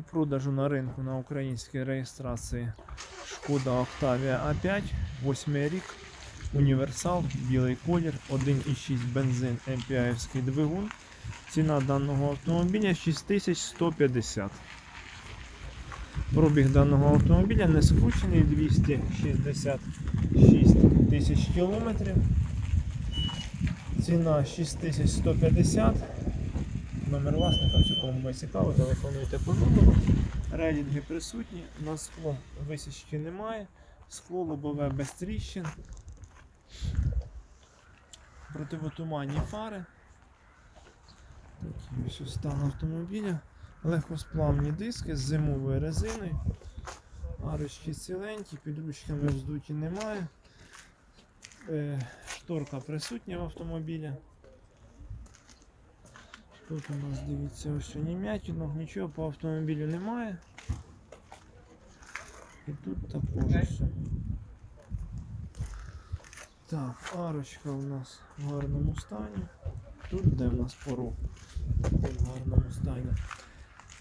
У продажу на ринку на українській реєстрації Шкода Octavia A5, 8 рік, універсал, білий колір, 1,6 бензин MPI двигун. Ціна даного автомобіля 6150. Пробіг даного автомобіля не скручений 266 тисяч кілометрів. Ціна 6150. Номер власника, якщо кому буде цікаво, телефонуйте по номеру. Релінги присутні, на склом висічки немає, скло лобове без тріщин. Противотуманні фари. Такий ось ось стан автомобіля. Легкосплавні диски з зимовою резиною. Арочки ціленькі, під ручками вздуті немає. Е, шторка присутня в автомобілі. Тут у нас дивіться ось ні м'ятінок, нічого по автомобілю немає. І тут також все. Так, арочка у нас в гарному стані. Тут де в нас порог. Також в гарному стані.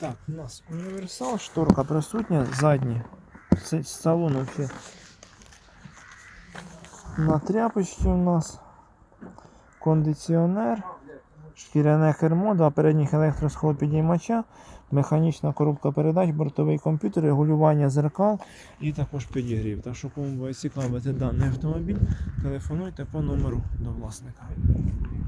Так, у нас універсал, шторка присутня, задні. С- Салон вообще на тряпочці у нас. Кондиціонер. Шкіряне кермо, два передніх електросхолопідіймача, механічна коробка передач, бортовий комп'ютер, регулювання зеркал і також підігрів. Так що кому цікавити даний автомобіль, телефонуйте по номеру до власника.